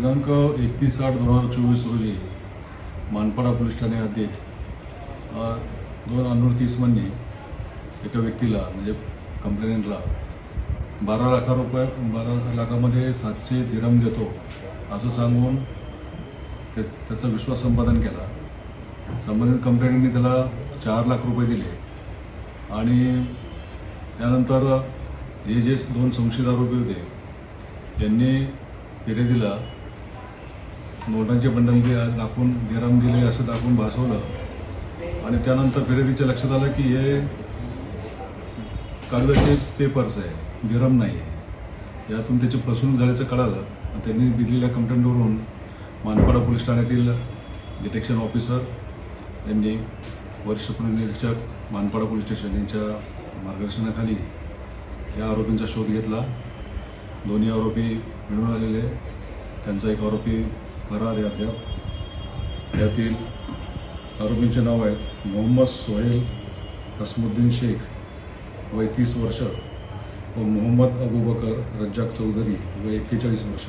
दिनांक एकतीस आठ दोन हजार चोवीस रोजी मानपाडा पोलीस ठाणे हद्दीत दोन अनोळखी तीसमध्ये म्हणजे एका व्यक्तीला म्हणजे कंप्लेंटला बारा लाखा रुपये बारा लाखामध्ये सातशे दिरम देतो असं सांगून ते त्याचा विश्वास संपादन केला. संबंधित कंप्लेंटनी त्याला चार लाख रुपये दिले. आणि त्यानंतर हे जे दोन संशयित आरोपी होते यांनी फिर्यादीला नोटांचे बंडल दाखवून दिराम दिले असं दाखवून भासवलं. आणि त्यानंतर फिर्यादीच्या लक्षात आलं की हे कागदाचे पेपर्स आहे. दिरम नाही आहे. यातून त्याची फसवणूक झाल्याचं कळालं. त्यांनी दिलेल्या कंप्लेंटवरून मानपाडा पोलीस ठाण्यातील डिटेक्शन ऑफिसर यांनी वरिष्ठ पोलीस निरीक्षक मानपाडा पोलीस स्टेशन यांच्या मार्गदर्शनाखाली या आरोपींचा शोध घेतला. दोन्ही आरोपी मिळून आलेले त्यांचा एक आरोपी फरार आहे अद्याप. यातील आरोपींचे नाव आहेत मोहम्मद सोहेल हसमुद्दीन शेख वय तीस वर्ष व मोहम्मद अबूबकर रज्जाक चौधरी वय एक्केचाळीस वर्ष.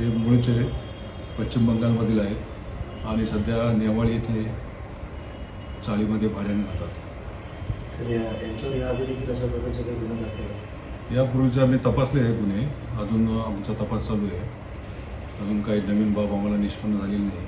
हे मूळचे पश्चिम बंगालमधील आहेत आणि सध्या नेवाळी येथे चाळीमध्ये भाड्याने राहतात. यापूर्वीचे आम्ही तपासले आहे गुन्हे. अजून आमचा तपास चालू आहे. अजून काही नवीन बाब आम्हाला निष्पन्न झालेली नाही.